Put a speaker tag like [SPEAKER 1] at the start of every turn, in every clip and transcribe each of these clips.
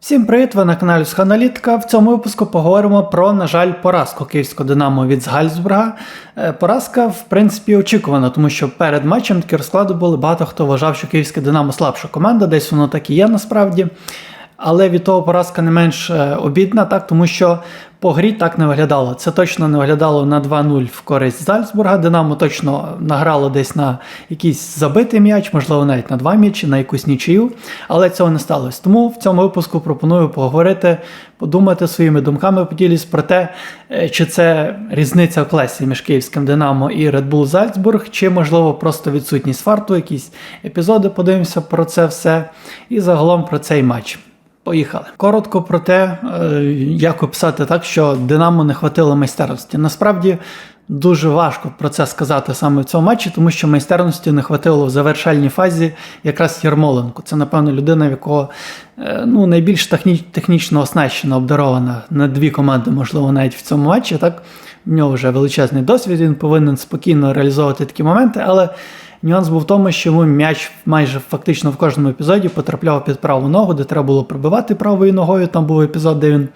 [SPEAKER 1] Всім привіт! Ви на каналі Сханалітика. В цьому випуску поговоримо про, на жаль, поразку київського Динамо від Згальцбурга. Е, Поразка, в принципі, очікувана, тому що перед матчем такі розклади були. Багато хто вважав, що київське Динамо слабша команда, десь воно так і є насправді. Але від того поразка не менш е, обідна, так, тому що по грі так не виглядало. Це точно не виглядало на 2-0 в користь Зальцбурга. Динамо точно награло десь на якийсь забитий м'яч, можливо, навіть на два м'ячі, на якусь нічию, але цього не сталося. Тому в цьому випуску пропоную поговорити, подумати своїми думками, поділюсь про те, е, чи це різниця в класі між київським Динамо і Red Bull Зальцбург, чи можливо просто відсутність фарту, якісь епізоди. Подивимося про це все і загалом про цей матч. Поїхали. Коротко про те, е, як описати так, що Динамо не хватило майстерності. Насправді дуже важко про це сказати саме в цьому матчі, тому що майстерності не хватило в завершальній фазі якраз Ярмоленко. Це, напевно, людина, в якого е, ну, найбільш техні- технічно оснащена, обдарована на дві команди, можливо, навіть в цьому матчі. Так? В нього вже величезний досвід, він повинен спокійно реалізовувати такі моменти, але. Нюанс був в тому, що м'яч майже фактично в кожному епізоді потрапляв під праву ногу, де треба було пробивати правою ногою. Там був епізод, де він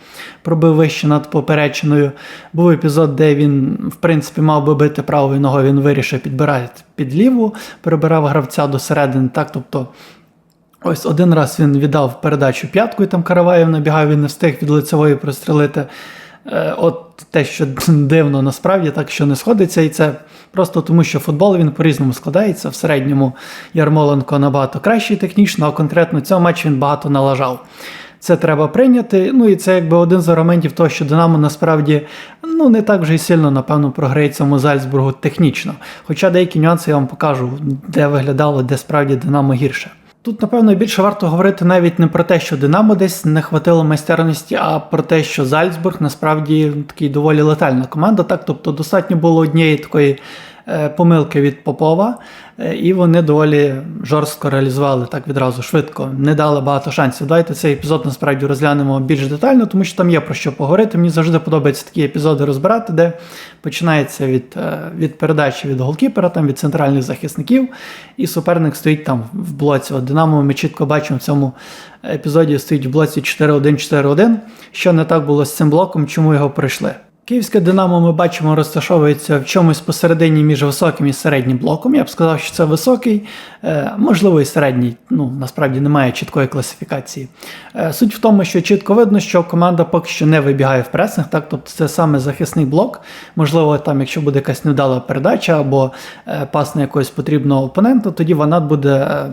[SPEAKER 1] пробив вище над поперечиною. Був епізод, де він, в принципі, мав би бити правою ногою, він вирішив підбирати під ліву, перебирав гравця до середини. Так, тобто Ось один раз він віддав передачу п'ятку, і там Караваєв набігав, він не встиг від лицевої прострелити. Е, От те, що дивно насправді, так що не сходиться, і це просто тому, що футбол він по-різному складається. В середньому Ярмоленко набагато кращий технічно, а конкретно цього матч він багато налажав. Це треба прийняти. Ну і це якби один з аргументів того, що Динамо насправді ну не так вже й сильно, напевно, програє цьому Зальцбургу технічно. Хоча деякі нюанси я вам покажу, де виглядало, де справді Динамо гірше. Тут, напевно, більше варто говорити навіть не про те, що Динамо десь не хватило майстерності, а про те, що Зальцбург насправді такий доволі летальна команда. Так, тобто достатньо було однієї такої помилки від Попова, е, і вони доволі жорстко реалізували так відразу швидко, не дали багато шансів. Давайте цей епізод насправді розглянемо більш детально, тому що там є про що поговорити. Мені завжди подобається такі епізоди розбирати, де починається від, е, від передачі від голкіпера, там від центральних захисників, і суперник стоїть там в блоці. От Динамо ми чітко бачимо в цьому епізоді стоїть в блоці 4-1-4-1. Що не так було з цим блоком, чому його пройшли? Київське Динамо ми бачимо розташовується в чомусь посередині між високим і середнім блоком. Я б сказав, що це високий, е, можливо, і середній. Ну насправді немає чіткої класифікації. Е, Суть в тому, що чітко видно, що команда поки що не вибігає в пресинг, так тобто це саме захисний блок. Можливо, там, якщо буде якась невдала передача або е, пас на якогось потрібного опонента, тоді вона буде.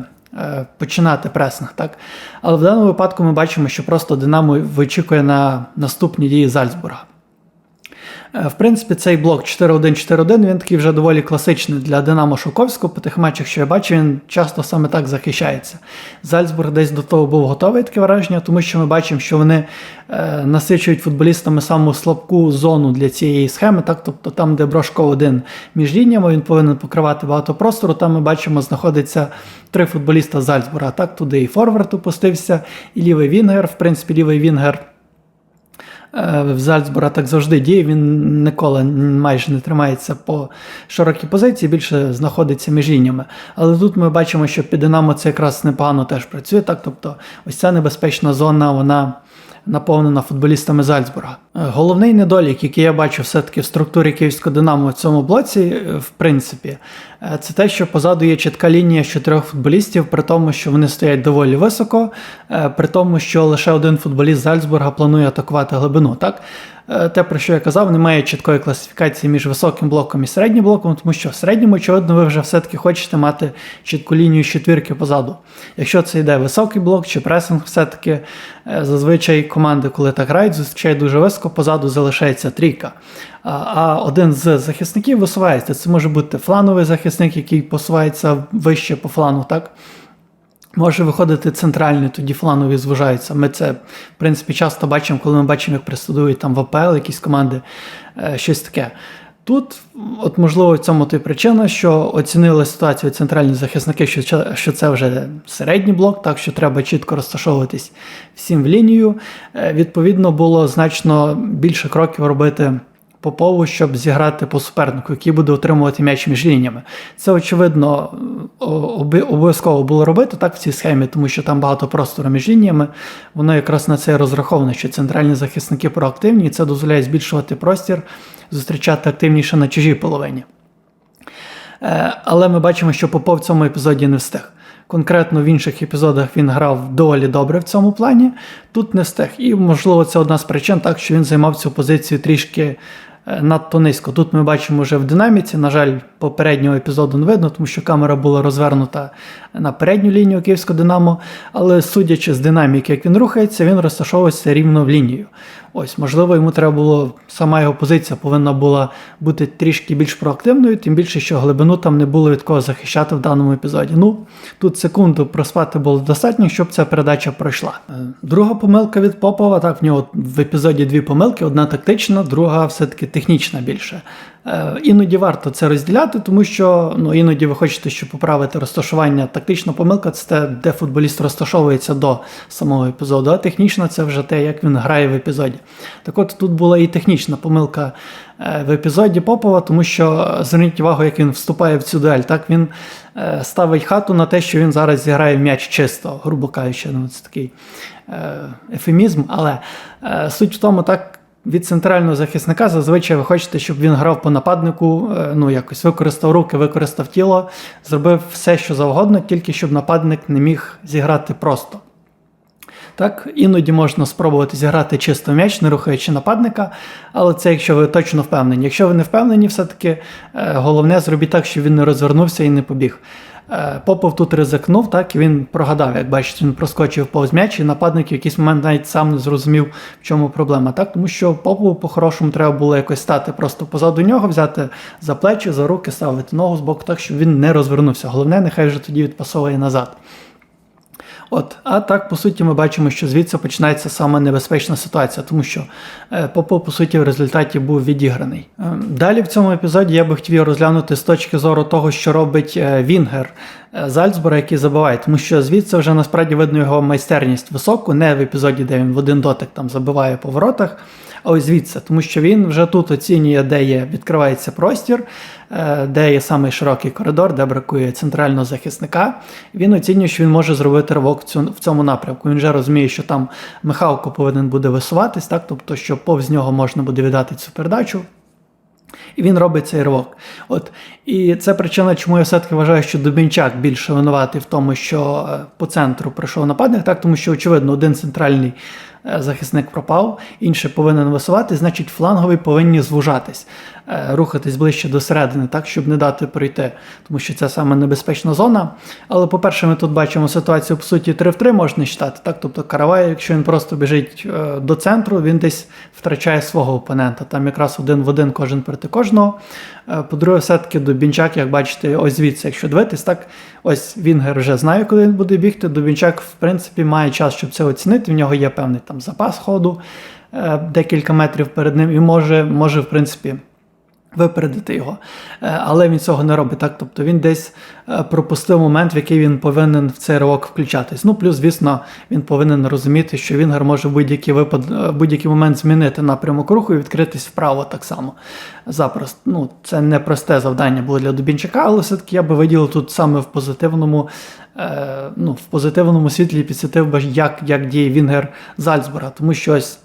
[SPEAKER 1] Починати пресинг, так? Але в даному випадку ми бачимо, що просто Динамо вичікує на наступні дії Зальцбурга. Е, В принципі, цей блок 4-1-4-1 він такий вже доволі класичний для Динамо Шоковського. По тих матчах, що я бачу, він часто саме так захищається. Зальцбург десь до того був готовий таке враження, тому що ми бачимо, що вони е, насичують футболістами саму слабку зону для цієї схеми. Так, тобто там, де Брошко один між лініями, він повинен покривати багато простору. Там ми бачимо, знаходиться три футболіста Зальцбурга. Так, туди і Форвард опустився, і лівий Вінгер. В принципі, лівий Вінгер. Е, в Зальцбора так завжди діє. Він ніколи майже не тримається по широкій позиції, більше знаходиться між лініями. Але тут ми бачимо, що під Динамо це якраз непогано теж працює. Так, тобто, ось ця небезпечна зона, вона. Наповнена футболістами Зальцбурга. Е, Головний недолік, який я бачу все-таки в структурі київського Динамо в цьому блоці, е, в принципі, е, це те, що позаду є чітка лінія з чотирьох футболістів, при тому, що вони стоять доволі високо, при тому, що лише один футболіст Зальцбурга планує атакувати глибину. Так? Е, Те, про що я казав, немає чіткої класифікації між високим блоком і середнім блоком, тому що в середньому, очевидно, ви вже все-таки хочете мати чітку лінію з четвірки позаду. Якщо це йде високий блок чи пресинг, все-таки е, зазвичай команди, коли так грають, зустрічають дуже високо, позаду залишається трійка. А, один з захисників висувається. Це може бути флановий захисник, який посувається вище по флану, так? Може виходити центральний, тоді фланові звужаються. Ми це, в принципі, часто бачимо, коли ми бачимо, як присудують там в АПЛ якісь команди, е, щось таке. Тут, от можливо, в цьому то й причина, що оцінили ситуацію центральні захисники, що, що це вже середній блок, так що треба чітко розташовуватись всім в лінію. Е, Відповідно, було значно більше кроків робити Попову, щоб зіграти по супернику, який буде отримувати м'яч між лініями. Це, очевидно, обов'язково було робити так в цій схемі, тому що там багато простору між лініями. Воно якраз на це і розраховано, що центральні захисники проактивні, і це дозволяє збільшувати простір, зустрічати активніше на чужій половині. Е, Але ми бачимо, що Попов в цьому епізоді не встиг. Конкретно в інших епізодах він грав доволі добре в цьому плані. Тут не встиг. І, можливо, це одна з причин, так що він займав цю позицію трішки надто низько. Тут ми бачимо вже в динаміці. На жаль, попереднього епізоду не видно, тому що камера була розвернута на передню лінію Київського Динамо. Але судячи з динаміки, як він рухається, він розташовується рівно в лінію. Ось, можливо, йому треба було, сама його позиція повинна була бути трішки більш проактивною, тим більше, що глибину там не було від кого захищати в даному епізоді. Ну, тут секунду проспати було достатньо, щоб ця передача пройшла. Е, Друга помилка від Попова, так, в нього в епізоді дві помилки: одна тактична, друга все-таки технічна більше. Е, Іноді варто це розділяти, тому що ну, іноді ви хочете, щоб поправити розташування. Тактична помилка це те, де футболіст розташовується до самого епізоду, а технічна це вже те, як він грає в епізоді. Так от тут була і технічна помилка е, в епізоді Попова, тому що е, зверніть увагу, як він вступає в цю дуель. Так він ставить хату на те, що він зараз зіграє м'яч чисто, грубо кажучи, ну це такий ефемізм. Але суть в тому, так. Від центрального захисника зазвичай ви хочете, щоб він грав по нападнику, е, ну якось використав руки, використав тіло, зробив все, що завгодно, тільки щоб нападник не міг зіграти просто. Так, іноді можна спробувати зіграти чисто м'яч, не рухаючи нападника, але це якщо ви точно впевнені. Якщо ви не впевнені, все-таки е, головне зробіть так, щоб він не розвернувся і не побіг. Е, Попов тут ризикнув, так, і він прогадав, як бачите, він проскочив повз м'яч, і нападник в якийсь момент навіть сам не зрозумів, в чому проблема. Так, Тому що Попову по-хорошому треба було якось стати просто позаду нього, взяти за плечі, за руки, ставити ногу з боку так, щоб він не розвернувся. Головне, нехай вже тоді відпасовує назад. От, а так, по суті, ми бачимо, що звідси починається саме небезпечна ситуація, тому що Попо, Попов, по суті, в результаті був відіграний. Е, Далі в цьому епізоді я би хотів розглянути з точки зору того, що робить е, Вінгер е, Зальцбура, який забиває, тому що звідси вже насправді видно його майстерність високу, не в епізоді, де він в один дотик там забиває по воротах, а ось звідси, тому що він вже тут оцінює, де є відкривається простір, е, де є самий широкий коридор, де бракує центрального захисника. Він оцінює, що він може зробити ривок в цьому напрямку. Він вже розуміє, що там Михалко повинен буде висуватись, так? тобто, що повз нього можна буде віддати цю передачу. І він робить цей ривок. От. І це причина, чому я все-таки вважаю, що Дубінчак більше винуватий в тому, що е, по центру прийшов нападник, так, тому що, очевидно, один центральний захисник пропав, інший повинен висувати, значить, флангові повинні звужатись, рухатись ближче до середини, так, щоб не дати пройти, тому що це саме небезпечна зона. Але, по-перше, ми тут бачимо ситуацію, по суті, 3 в 3 можна читати. Так? Тобто Каравай, якщо він просто біжить е, до центру, він десь втрачає свого опонента. Там якраз один в один кожен проти кожного. Е, По-друге, все-таки Дубінчак, як бачите, ось звідси, якщо дивитись, так ось Вінгер вже знає, куди він буде бігти. Дубінчак, в принципі, має час, щоб це оцінити. В нього є певний там запас ходу, е, декілька метрів перед ним, і може, може в принципі. Випередити його, Е, але він цього не робить так. Тобто він десь е, пропустив момент, в який він повинен в цей ривок включатись. Ну, плюс, звісно, він повинен розуміти, що Вінгер може в будь-який випад, е, будь-який момент змінити напрямок руху і відкритись вправо так само. Запросто. Ну, це не просте завдання було для Дубінчака, але все-таки я би виділив тут саме в позитивному, е, ну, в позитивному світлі підсвітив би, як, як діє Вінгер Зальцбура. Тому що ось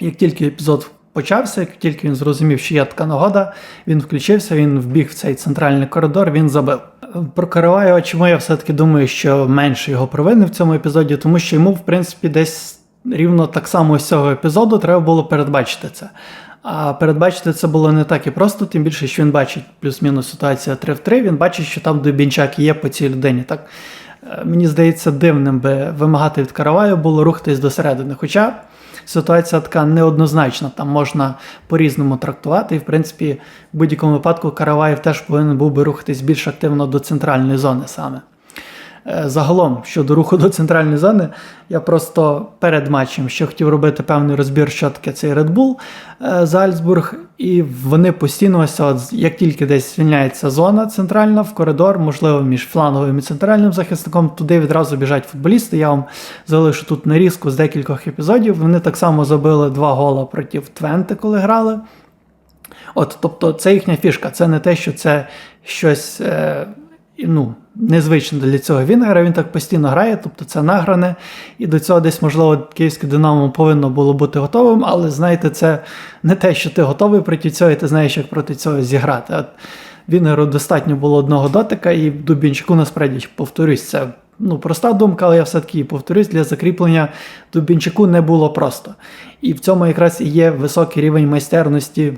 [SPEAKER 1] як тільки епізод почався, як тільки він зрозумів, що є така нагода, він включився, він вбіг в цей центральний коридор, він забив. Про Караваєва, чому я все-таки думаю, що менше його провини в цьому епізоді, тому що йому, в принципі, десь рівно так само з цього епізоду треба було передбачити це. А передбачити це було не так і просто, тим більше, що він бачить плюс-мінус ситуація 3 в 3, він бачить, що там Дубінчак є по цій людині. Так? Е, Мені здається, дивним би вимагати від Караваю було рухатись до середини. Хоча ситуація така неоднозначна, там можна по-різному трактувати. І, в принципі, в будь-якому випадку Караваєв теж повинен був би рухатись більш активно до центральної зони саме. Е, Загалом, щодо руху до центральної зони, я просто перед матчем ще хотів робити певний розбір, що таке цей Red Bull е, Зальцбург, і вони постійно, ось от, як тільки десь звільняється зона центральна в коридор, можливо, між фланговим і центральним захисником, туди відразу біжать футболісти. Я вам залишу тут нарізку з декількох епізодів. Вони так само забили два гола проти Твенти, коли грали. От, тобто, це їхня фішка. Це не те, що це щось е, ну, незвичне для цього Вінгера. Він так постійно грає, тобто це награне. І до цього десь, можливо, київське Динамо повинно було бути готовим, але знаєте, це не те, що ти готовий проти цього, і ти знаєш, як проти цього зіграти. От Вінгеру достатньо було одного дотика, і Дубінчику насправді повторюсь, це ну, проста думка, але я все-таки повторюсь, для закріплення Дубінчику не було просто. І в цьому якраз і є високий рівень майстерності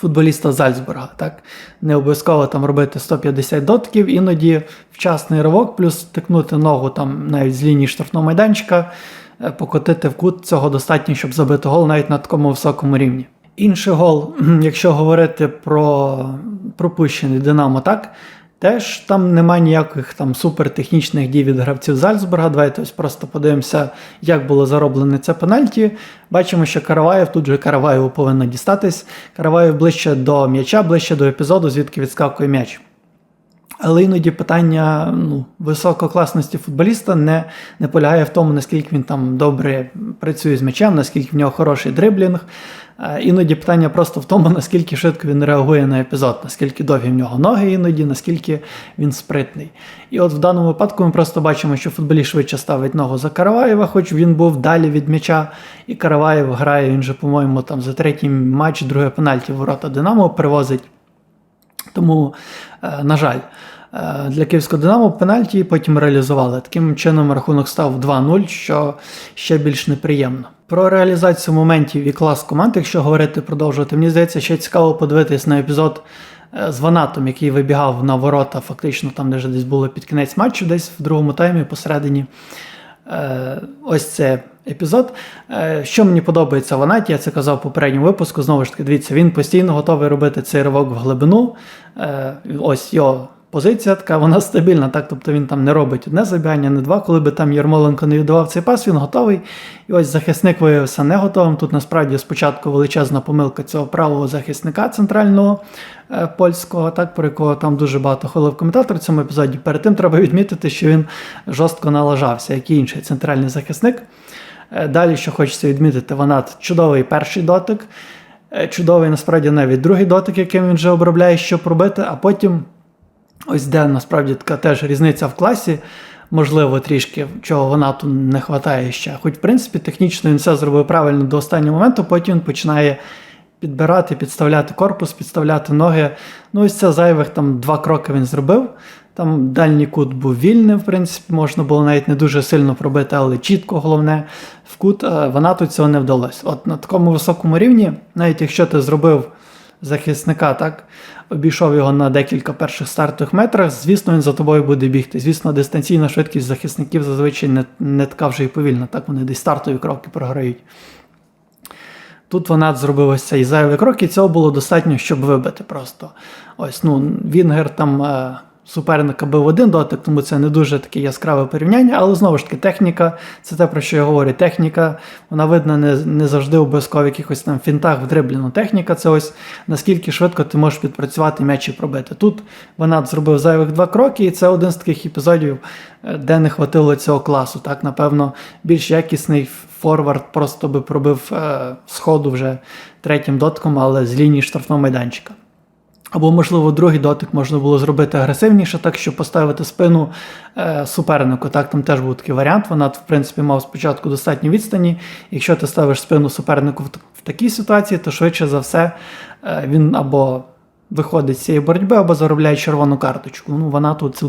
[SPEAKER 1] футболіста Зальцбурга. Так? Не обов'язково там робити 150 дотків, іноді вчасний ривок, плюс тикнути ногу там навіть з лінії штрафного майданчика, е, покотити в кут цього достатньо, щоб забити гол навіть на такому високому рівні. Інший гол, якщо говорити про пропущений Динамо, так. Теж там немає ніяких там супертехнічних дій від гравців Зальцбурга. Давайте ось просто подивимося, як було зароблене це пенальті. Бачимо, що Караваєв, тут же Караваєву повинно дістатись. Караваєв ближче до м'яча, ближче до епізоду, звідки відскакує м'яч. Але іноді питання ну, висококласності футболіста не не полягає в тому, наскільки він там добре працює з м'ячем, наскільки в нього хороший дриблінг. Іноді питання просто в тому, наскільки швидко він реагує на епізод, наскільки довгі в нього ноги, іноді, наскільки він спритний. І от в даному випадку ми просто бачимо, що футболіст швидше ставить ногу за Караваєва, хоч він був далі від м'яча, і Караваєв грає, він же, по-моєму, там за третій матч, друге пенальті ворота Динамо привозить. Тому, е, на жаль, е, для київського Динамо пенальті потім реалізували. Таким чином рахунок став 2-0, що ще більш неприємно. Про реалізацію моментів і клас команд, якщо говорити, продовжувати, мені здається, ще цікаво подивитись на епізод е, з Ванатом, який вибігав на ворота, фактично там, де вже десь було під кінець матчу, десь в другому таймі посередині. Ось це епізод. Що мені подобається Ванаті, я це казав в попередньому випуску. Знову ж таки, дивіться, він постійно готовий робити цей ривок в глибину. Ось його позиція така, вона стабільна. так, Тобто він там не робить одне забігання, не два. Коли би там Ярмоленко не віддавав цей пас, він готовий. І ось захисник виявився не готовим. Тут насправді спочатку величезна помилка цього правого захисника центрального е, польського, так, про якого там дуже багато хвилив коментатор в цьому епізоді. Перед тим треба відмітити, що він жорстко налажався, як і інший центральний захисник. Е, далі, що хочеться відмітити, вона чудовий перший дотик. Е, чудовий насправді навіть другий дотик, яким він вже обробляє, щоб робити, а потім Ось де насправді така теж різниця в класі, можливо, трішки, чого вона тут не вистачає ще. Хоч, в принципі, технічно він все зробив правильно до останнього моменту, потім він починає підбирати, підставляти корпус, підставляти ноги. Ну, ось це зайвих там два кроки він зробив. Там дальній кут був вільний, в принципі, можна було навіть не дуже сильно пробити, але чітко головне в кут, вона тут цього не вдалося. От на такому високому рівні, навіть якщо ти зробив захисника, так, обійшов його на декілька перших стартових метрах, звісно, він за тобою буде бігти. Звісно, дистанційна швидкість захисників зазвичай не, не така вже і повільна, так вони десь стартові кроки програють. Тут вона зробила ось цей зайвий крок, і цього було достатньо, щоб вибити просто. Ось, ну, Вінгер там. Суперника бив один дотик, тому це не дуже таке яскраве порівняння, але знову ж таки, техніка, це те, про що я говорю. Техніка, вона видна не не завжди обов'язково в якихось там фінтах в дрибліну. Техніка це ось наскільки швидко ти можеш підпрацювати м'яч і пробити. Тут вона зробив зайвих два кроки, і це один з таких епізодів, е, де не хватило цього класу. Так, Напевно, більш якісний форвард просто би пробив е, сходу вже третім дотком, але з лінії штрафного майданчика. Або, можливо, другий дотик можна було зробити агресивніше, так щоб поставити спину е, супернику. Так, там теж був такий варіант. Вона, в принципі, мав спочатку достатньо відстані. Якщо ти ставиш спину супернику в, в такій ситуації, то швидше за все е, він або виходить з цієї боротьби, або заробляє червону карточку. Ну, Вона тут,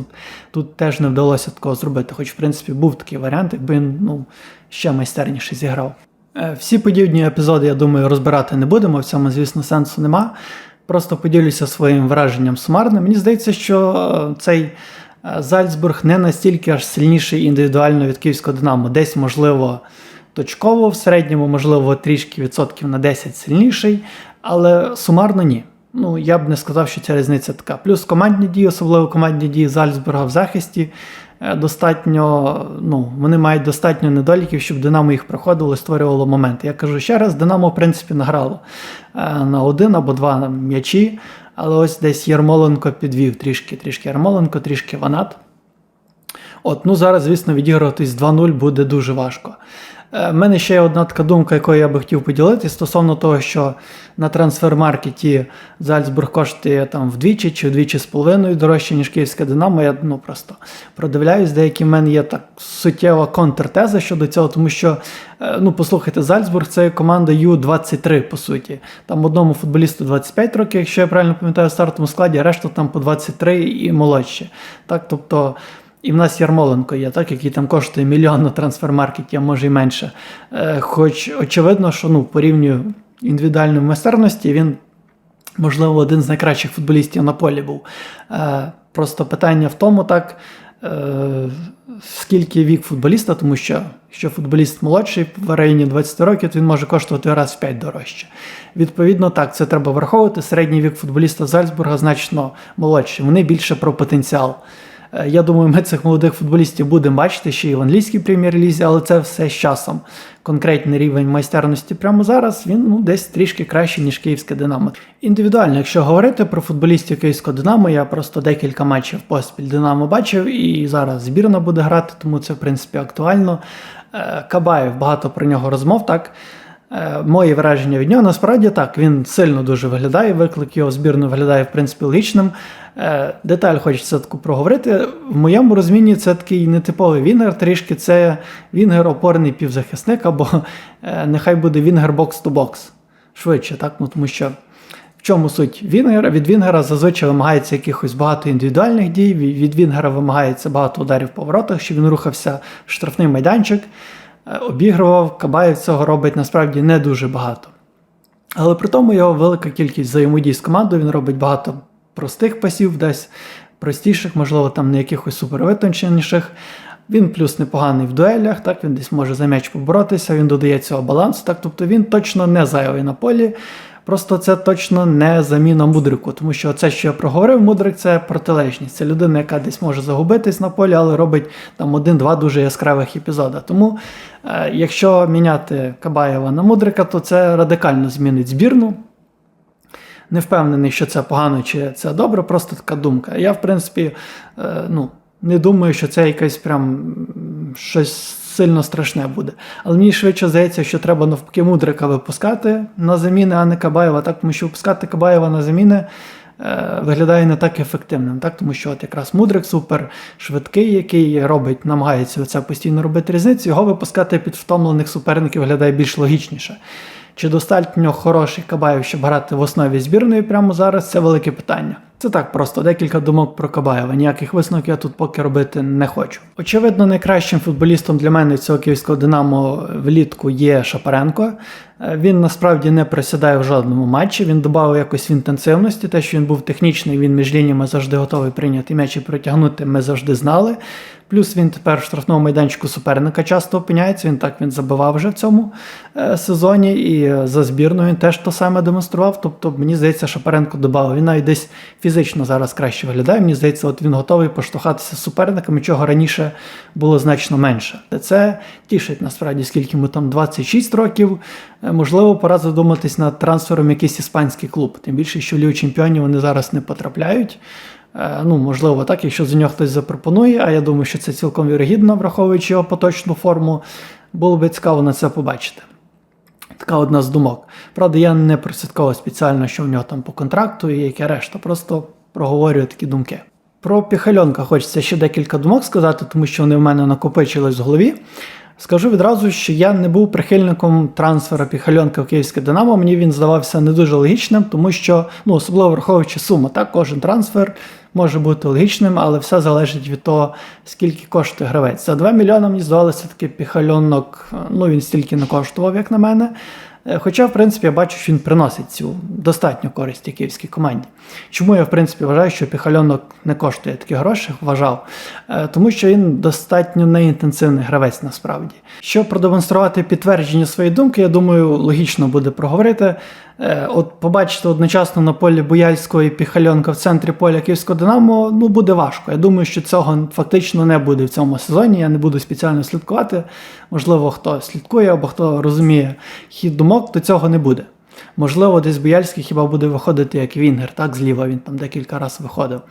[SPEAKER 1] тут теж не вдалося такого зробити. Хоч, в принципі, був такий варіант, якби він ну, ще майстерніше зіграв. Е, всі подібні епізоди, я думаю, розбирати не будемо. В цьому, звісно, сенсу нема. Просто поділюся своїм враженням сумарним. Мені здається, що е, цей е, Зальцбург не настільки аж сильніший індивідуально від Київського Динамо. Десь, можливо, точково, в середньому, можливо, трішки відсотків на 10 сильніший, але сумарно ні. Ну, я б не сказав, що ця різниця така. Плюс командні дії, особливо командні дії Зальцбурга в захисті. Е, достатньо, ну, вони мають достатньо недоліків, щоб Динамо їх проходило і створювало моменти. Я кажу ще раз, Динамо, в принципі, награло е, на один або два м'ячі, але ось десь Ярмоленко підвів трішки, трішки Ярмоленко, трішки Ванат. От, ну зараз, звісно, відігруватись 2-0 буде дуже важко. У мене ще є одна така думка, якою я би хотів поділитися, стосовно того, що на трансфер-маркеті Зальцбург коштує там вдвічі чи вдвічі з половиною дорожче, ніж київське Динамо. Я ну просто продивляюсь, деякі в мене є так суттєва контртеза щодо цього, тому що, е, ну, послухайте, Зальцбург це команда Ю-23, по суті. Там одному футболісту 25 років, якщо я правильно пам'ятаю, в стартовому складі, а решта там по 23 і молодші. Так, тобто. І в нас Ярмоленко є, так, який там коштує мільйон на трансфер-маркеті, а може й менше. Е, Хоч очевидно, що ну, по рівню індивідуальної майстерності він, можливо, один з найкращих футболістів на полі був. Е, Просто питання в тому, так, е, скільки вік футболіста, тому що якщо футболіст молодший в районі 20 років, то він може коштувати раз в 5 дорожче. Відповідно, так, це треба враховувати. Середній вік футболіста Зальцбурга значно молодший. Вони більше про потенціал. Е, Я думаю, ми цих молодих футболістів будемо бачити ще і в англійській прем'єр-лізі, але це все з часом. Конкретний рівень майстерності прямо зараз він ну, десь трішки кращий, ніж київське Динамо. Індивідуально, якщо говорити про футболістів київського Динамо, я просто декілька матчів поспіль Динамо бачив, і зараз збірна буде грати, тому це в принципі актуально. Е, Кабаєв багато про нього розмов, так. Е, Мої враження від нього насправді так, він сильно дуже виглядає. Виклик його збірної виглядає, в принципі, логічним. Е, Деталь хочеться таку проговорити. В моєму розумінні це такий нетиповий вінгер, трішки це вінгер опорний півзахисник, або е, нехай буде вінгер бокс-то-бокс. Швидше, так? Ну, тому що в чому суть Вінгера? Від Вінгера зазвичай вимагається якихось багато індивідуальних дій, від Вінгера вимагається багато ударів по воротах, щоб він рухався в штрафний майданчик. Е, Обігрував, Кабаєв цього робить насправді не дуже багато. Але при тому його велика кількість взаємодій з командою, він робить багато простих пасів, десь простіших, можливо, там не якихось супервитонченіших. Він плюс непоганий в дуелях, так, він десь може за м'яч поборотися, він додає цього балансу. Так, тобто він точно не зайвий на полі. Просто це точно не заміна мудрику, тому що це, що я проговорив, мудрик це протилежність. Це людина, яка десь може загубитись на полі, але робить там один-два дуже яскравих епізода. Тому, е, якщо міняти Кабаєва на мудрика, то це радикально змінить збірну. Не впевнений, що це погано чи це добре, просто така думка. Я, в принципі, е, ну, не думаю, що це якесь прям щось сильно страшне буде. Але мені швидше здається, що треба навпаки мудрика випускати на заміни, а не Кабаєва, так, тому що випускати Кабаєва на заміни. е, Виглядає не так ефективним, так? тому що от якраз мудрик супер швидкий, який робить, намагається це постійно робити різницю, його випускати під втомлених суперників виглядає більш логічніше. Чи достатньо хороший Кабаєв, щоб грати в основі збірної прямо зараз, це велике питання. Це так просто декілька думок про Кабаєва. Ніяких висновків я тут поки робити не хочу. Очевидно, найкращим футболістом для мене цього київського Динамо влітку є Шапаренко. Е, Він насправді не присідає в жодному матчі. Він додав якось в інтенсивності. Те, що він був технічний, він між лініями завжди готовий прийняти м'яч і притягнути. Ми завжди знали. Плюс він тепер в штрафному майданчику суперника часто опиняється. Він так він забивав вже в цьому е, сезоні, і е, за збірною він теж то саме демонстрував. Тобто, мені здається, Шапаренко додав. Він навіть десь фізично зараз краще виглядає. Мені здається, от він готовий поштовхатися з суперниками, чого раніше було значно менше. Це тішить насправді, скільки йому там 26 років. Е, Можливо, пора задуматись над трансфером якийсь іспанський клуб. Тим більше, що в Лігу чемпіонів вони зараз не потрапляють. Е, Ну, можливо, так, якщо за нього хтось запропонує, а я думаю, що це цілком вірогідно, враховуючи його поточну форму, було б цікаво на це побачити. Така одна з думок. Правда, я не прослідковував спеціально, що в нього там по контракту і яке решта, просто проговорюю такі думки. Про Піхальонка хочеться ще декілька думок сказати, тому що вони в мене накопичились в голові. Скажу відразу, що я не був прихильником трансфера Піхальонка в Київське Динамо. Мені він здавався не дуже логічним, тому що, ну, особливо враховуючи суму, так, кожен трансфер може бути логічним, але все залежить від того, скільки коштує гравець. За 2 мільйони мені здавалося таки Піхальонок, ну він стільки не коштував, як на мене. Е, Хоча, в принципі, я бачу, що він приносить цю достатню користь київській команді. Чому я, в принципі, вважаю, що піхальонок не коштує таких грошей, вважав, Е, тому що він достатньо неінтенсивний гравець насправді. Щоб продемонструвати підтвердження своєї думки, я думаю, логічно буде проговорити. Е, От побачити одночасно на полі Буяльського і Піхальонка в центрі поля Київського Динамо ну буде важко. Я думаю, що цього фактично не буде в цьому сезоні. Я не буду спеціально слідкувати. Можливо, хто слідкує або хто розуміє хід думок, то цього не буде. Можливо, десь Бояльський хіба буде виходити як Вінгер, так зліва він там декілька разів виходив.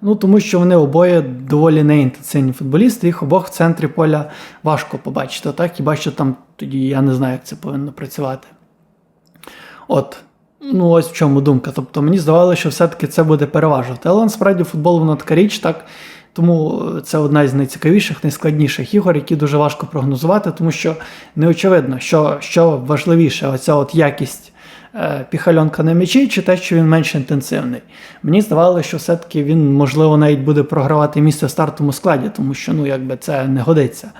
[SPEAKER 1] Ну, тому що вони обоє доволі неінтенсивні футболісти, їх обох в центрі поля важко побачити. Так, хіба що там тоді я не знаю, як це повинно працювати. От, ну ось в чому думка. Тобто мені здавалося, що все-таки це буде переважувати. Але насправді футбол воно така річ, так. Тому це одна з найцікавіших, найскладніших ігор, які дуже важко прогнозувати, тому що не очевидно, що, що важливіше, оця от якість е, піхальонка на м'ячі, чи те, що він менш інтенсивний. Мені здавалося, що все-таки він, можливо, навіть буде програвати місце в стартовому складі, тому що ну, якби це не годиться.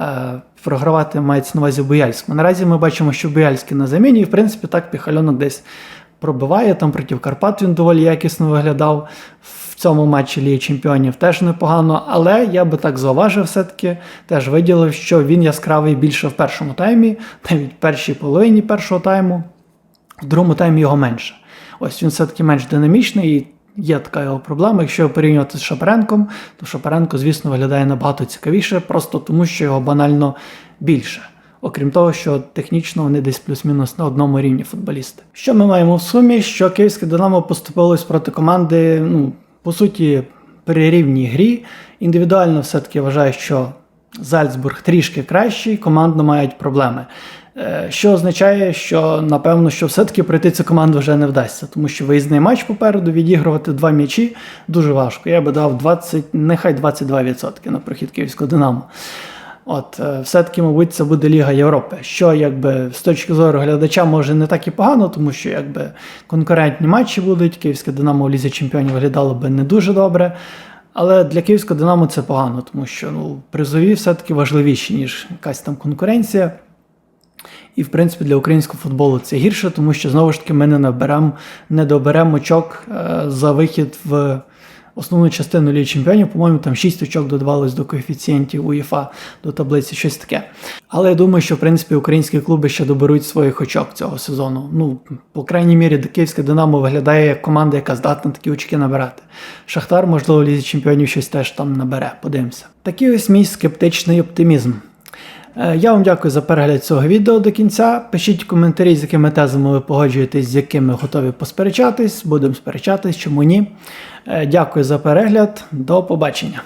[SPEAKER 1] Е, програвати мається на увазі Бояльському. Наразі ми бачимо, що Бояльський на заміні, і в принципі так піхальонок десь пробиває. Там проти Карпат він доволі якісно виглядав. В цьому матчі Лії Чемпіонів теж непогано, але я би так зауважив, все-таки теж виділив, що він яскравий більше в першому таймі, навіть в першій половині першого тайму, в другому таймі його менше. Ось він все-таки менш динамічний. і Є така його проблема. Якщо порівнювати з Шапаренком, то Шапаренко, звісно, виглядає набагато цікавіше, просто тому що його банально більше. Окрім того, що технічно вони десь плюс-мінус на одному рівні футболісти. Що ми маємо в сумі? Що київське Динамо поступилось проти команди, ну, по суті, при рівній грі. Індивідуально все-таки вважаю, що Зальцбург трішки кращий, командно мають проблеми. Е, Що означає, що напевно, що все-таки пройти цю команду вже не вдасться, тому що виїзний матч попереду відігрувати два м'ячі дуже важко. Я би дав 20, нехай 22% на прохід київського Динамо. От, е, все-таки, мабуть, це буде Ліга Європи. Що якби з точки зору глядача може не так і погано, тому що якби конкурентні матчі будуть, київське Динамо в Лізі Чемпіонів виглядало би не дуже добре. Але для київського Динамо це погано, тому що ну, призові все-таки важливіші, ніж якась там конкуренція. І, в принципі, для українського футболу це гірше, тому що знову ж таки ми не наберемо, не доберемо очок е, за вихід в основну частину Ліги Чемпіонів. По-моєму, там 6 очок додавалось до коефіцієнтів УЄФА до таблиці, щось таке. Але я думаю, що в принципі українські клуби ще доберуть своїх очок цього сезону. Ну, по крайній мірі, Київське Динамо виглядає як команда, яка здатна такі очки набирати. Шахтар, можливо, Лізі Чемпіонів щось теж там набере. Подивимося. Такий ось мій скептичний оптимізм. Е, Я вам дякую за перегляд цього відео до кінця. Пишіть коментарі, з якими тезами ви погоджуєтесь, з якими готові посперечатись. Будемо сперечатись, чому ні. Е, Дякую за перегляд. До побачення.